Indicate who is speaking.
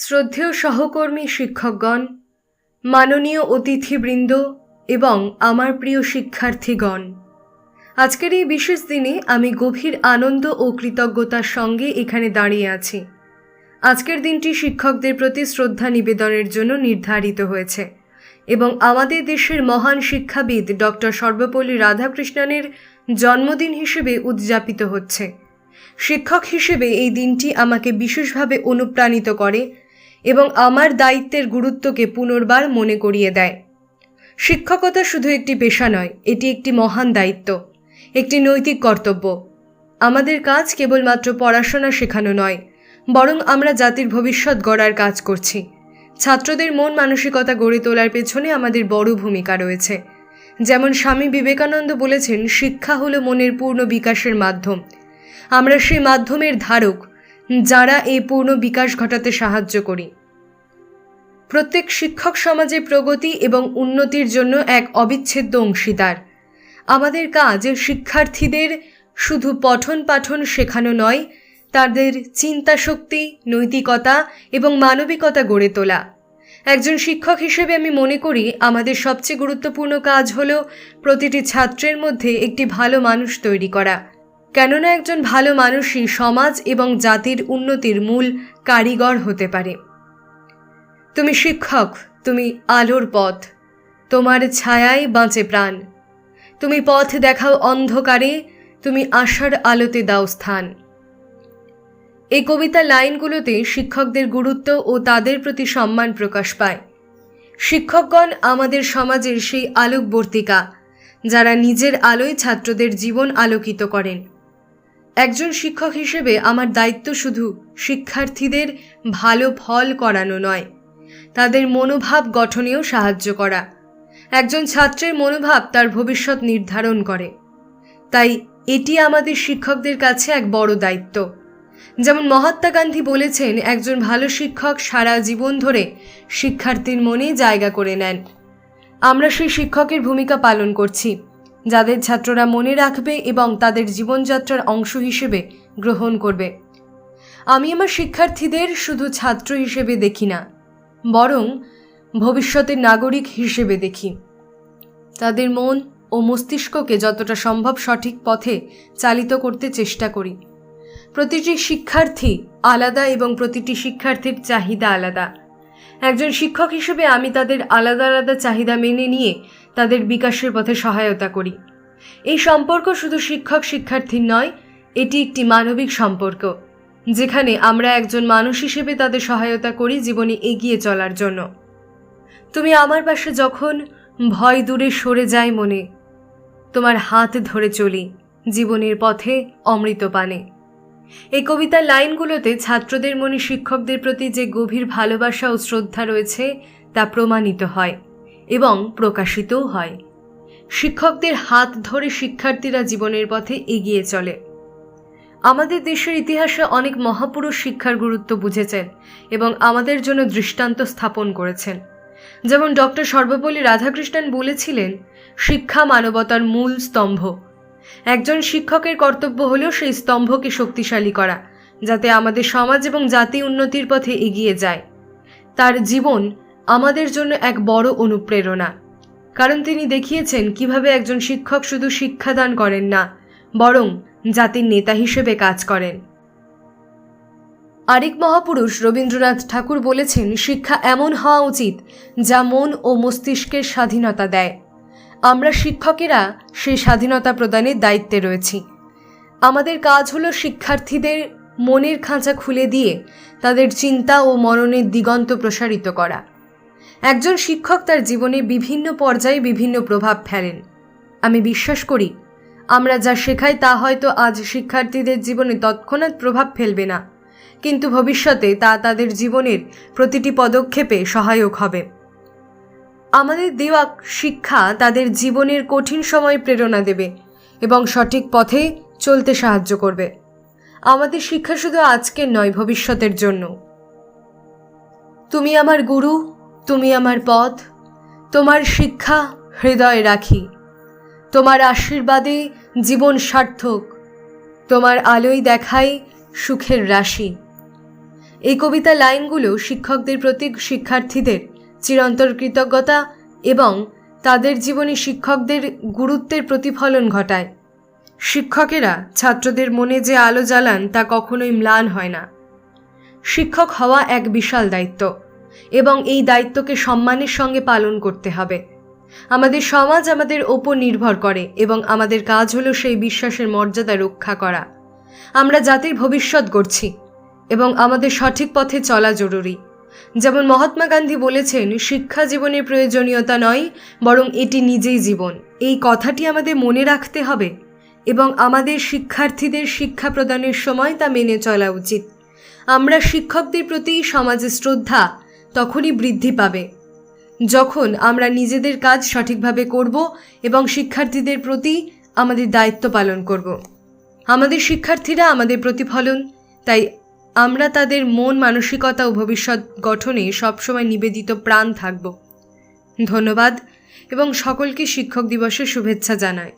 Speaker 1: শ্রদ্ধেয় সহকর্মী শিক্ষকগণ, মাননীয় অতিথিবৃন্দ এবং আমার প্রিয় শিক্ষার্থীগণ, আজকের এই বিশেষ দিনে আমি গভীর আনন্দ ও কৃতজ্ঞতার সঙ্গে এখানে দাঁড়িয়ে আছি। আজকের দিনটি শিক্ষকদের প্রতি শ্রদ্ধা নিবেদনের জন্য নির্ধারিত হয়েছে এবং আমাদের দেশের মহান শিক্ষাবিদ ডক্টর সর্বপল্লী রাধাকৃষ্ণনের জন্মদিন হিসেবে উদযাপিত হচ্ছে। শিক্ষক হিসেবে এই দিনটি আমাকে বিশেষভাবে অনুপ্রাণিত করে এবং আমার দায়িত্বের গুরুত্বকে পুনর্বার মনে করিয়ে দেয়। শিক্ষকতা শুধু একটি পেশা নয়, এটি একটি মহান দায়িত্ব, একটি নৈতিক কর্তব্য। আমাদের কাজ কেবলমাত্র পড়াশোনা শেখানো নয়, বরং আমরা জাতির ভবিষ্যৎ গড়ার কাজ করছি। ছাত্রদের মন মানসিকতা গড়ে তোলার পেছনে আমাদের বড় ভূমিকা রয়েছে। যেমন স্বামী বিবেকানন্দ বলেছেন, শিক্ষা হলো মনের পূর্ণ বিকাশের মাধ্যম। আমরা সেই মাধ্যমের ধারক যারা এই পূর্ণ বিকাশ ঘটাতে সাহায্য করি। প্রত্যেক শিক্ষক সমাজে প্রগতি এবং উন্নতির জন্য এক অবিচ্ছেদ্য অংশীদার। আমাদের কাজ শিক্ষার্থীদের শুধু পঠন পাঠন শেখানো নয়, তাদের চিন্তাশক্তি, নৈতিকতা এবং মানবিকতা গড়ে তোলা। একজন শিক্ষক হিসেবে আমি মনে করি, আমাদের সবচেয়ে গুরুত্বপূর্ণ কাজ হল প্রতিটি ছাত্রের মধ্যে একটি ভালো মানুষ তৈরি করা। কেননা একজন ভালো মানুষই সমাজ এবং জাতির উন্নতির মূল কারিগর হতে পারে। তুমি শিক্ষক, তুমি আলোর পথ, তোমার ছায়ায় বাঁচে প্রাণ। তুমি পথ দেখাও অন্ধকারে, তুমি আশার আলোতে দাও স্থান। এই কবিতা লাইনগুলোতে শিক্ষকদের গুরুত্ব ও তাদের প্রতি সম্মান প্রকাশ পায়। শিক্ষকগণ আমাদের সমাজের সেই আলোকবর্তিকা, যারা নিজের আলোয় ছাত্রদের জীবন আলোকিত করেন। একজন শিক্ষক হিসেবে আমার দায়িত্ব শুধু শিক্ষার্থীদের ভালো ফল করানো নয়, তাদের মনোভাব গঠনেও সাহায্য করা। একজন ছাত্রের মনোভাব তার ভবিষ্যৎ নির্ধারণ করে। তাই এটি আমাদের শিক্ষকদের কাছে এক বড় দায়িত্ব। যেমন মহাত্মা গান্ধী বলেছেন, একজন ভালো শিক্ষক সারা জীবন ধরে শিক্ষার্থীর মনে জায়গা করে নেন। আমরা সেই শিক্ষকের ভূমিকা পালন করছি। যাদের ছাত্ররা মনে রাখবে এবং তাদের জীবনযাত্রার অংশ হিসেবে গ্রহণ করবে। আমি আমার শিক্ষার্থীদের শুধু ছাত্র হিসেবে দেখি না, বরং ভবিষ্যতের নাগরিক হিসেবে দেখি। তাদের মন ও মস্তিষ্ককে যতটা সম্ভব সঠিক পথে চালিত করতে চেষ্টা করি। প্রতিটি শিক্ষার্থী আলাদা এবং প্রতিটি শিক্ষার্থীর চাহিদা আলাদা। একজন শিক্ষক হিসেবে আমি তাদের আলাদা আলাদা চাহিদা মেনে নিয়ে তাদের বিকাশের পথে সহায়তা করি। এই সম্পর্ক শুধু শিক্ষক শিক্ষার্থীর নয়, এটি একটি মানবিক সম্পর্ক, যেখানে আমরা একজন মানুষ হিসেবে তাদের সহায়তা করি জীবনে এগিয়ে চলার জন্য। তুমি আমার পাশে যখন ভয় দূরে সরে যায় মনে, তোমার হাত ধরে চলি জীবনের পথে অমৃত পানে। এই কবিতার লাইনগুলোতে ছাত্রদের মনে শিক্ষকদের প্রতি যে গভীর ভালোবাসা ও শ্রদ্ধা রয়েছে, তা প্রমাণিত হয়। এবং প্রকাশিতও হয়। শিক্ষকদের হাত ধরে শিক্ষার্থীরা জীবনের পথে এগিয়ে চলে। আমাদের দেশের ইতিহাসে অনেক মহাপুরুষ শিক্ষার গুরুত্ব বুঝেছেন এবং আমাদের জন্য দৃষ্টান্ত স্থাপন করেছেন। যেমন ডক্টর সর্বপল্লী রাধাকৃষ্ণন বলেছিলেন, শিক্ষা মানবতার মূল স্তম্ভ। একজন শিক্ষকের কর্তব্য হল সেই স্তম্ভকে শক্তিশালী করা, যাতে আমাদের সমাজ এবং জাতি উন্নতির পথে এগিয়ে যায়। তার জীবন আমাদের জন্য এক বড় অনুপ্রেরণা। কারণ তিনি দেখিয়েছেন কীভাবে একজন শিক্ষক শুধু শিক্ষাদান করেন না, বরং জাতির নেতা হিসেবে কাজ করেন। আরেক মহাপুরুষ রবীন্দ্রনাথ ঠাকুর বলেছেন, শিক্ষা এমন হওয়া উচিত যা মন ও মস্তিষ্কের স্বাধীনতা দেয়। আমরা শিক্ষকেরা সেই স্বাধীনতা প্রদানের দায়িত্বে রয়েছি। আমাদের কাজ হলো শিক্ষার্থীদের মনের খাঁচা খুলে দিয়ে তাদের চিন্তা ও মননের দিগন্ত প্রসারিত করা। একজন শিক্ষক তার জীবনে বিভিন্ন পর্যায়ে বিভিন্ন প্রভাব ফেলেন। আমি বিশ্বাস করি, আমরা যা শেখাই তা হয়তো আজ শিক্ষার্থীদের জীবনে তৎক্ষণাৎ প্রভাব ফেলবে না, কিন্তু ভবিষ্যতে তা তাদের জীবনের প্রতিটি পদক্ষেপে সহায়ক হবে। আমাদের দেওয়া শিক্ষা তাদের জীবনের কঠিন সময় প্রেরণা দেবে এবং সঠিক পথে চলতে সাহায্য করবে। আমাদের শিক্ষা শুধু আজকের নয়, ভবিষ্যতের জন্য। তুমি আমার গুরু তুমি আমার পথ, তোমার শিক্ষা হৃদয়ে রাখি। তোমার আশীর্বাদে জীবন সার্থক, তোমার আলোয় দেখাই সুখের রাশি। এই কবিতা লাইনগুলো শিক্ষকদের প্রতি শিক্ষার্থীদের চিরন্তর কৃতজ্ঞতা এবং তাদের জীবনে শিক্ষকদের গুরুত্বের প্রতিফলন ঘটায়। শিক্ষকেরা ছাত্রদের মনে যে আলো জ্বালান তা কখনোই ম্লান হয় না। শিক্ষক হওয়া এক বিশাল দায়িত্ব। এবং এই দায়িত্বকে সম্মানের সঙ্গে পালন করতে হবে। আমাদের সমাজ আমাদের ওপর নির্ভর করে এবং আমাদের কাজ হলো সেই বিশ্বাসের মর্যাদা রক্ষা করা। আমরা জাতির ভবিষ্যৎ গড়ছি এবং আমাদের সঠিক পথে চলা জরুরি। যেমন মহাত্মা গান্ধী বলেছেন, শিক্ষা জীবনের প্রয়োজনীয়তা নয়, বরং এটি নিজেই জীবন। এই কথাটি আমাদের মনে রাখতে হবে এবং আমাদের শিক্ষার্থীদের শিক্ষা প্রদানের সময় তা মেনে চলা উচিত। আমরা শিক্ষকদের প্রতি সমাজে শ্রদ্ধা তখনই বৃদ্ধি পাবে। যখন আমরা নিজেদের কাজ সঠিকভাবে করব এবং শিক্ষার্থীদের প্রতি আমাদের দায়িত্ব পালন করব। আমাদের শিক্ষার্থীরা আমাদের প্রতিফলন, তাই আমরা তাদের মন, মানসিকতা ও ভবিষ্যৎ গঠনে সবসময় নিবেদিত প্রাণ থাকব। ধন্যবাদ এবং সকলকে শিক্ষক দিবসের শুভেচ্ছা জানায়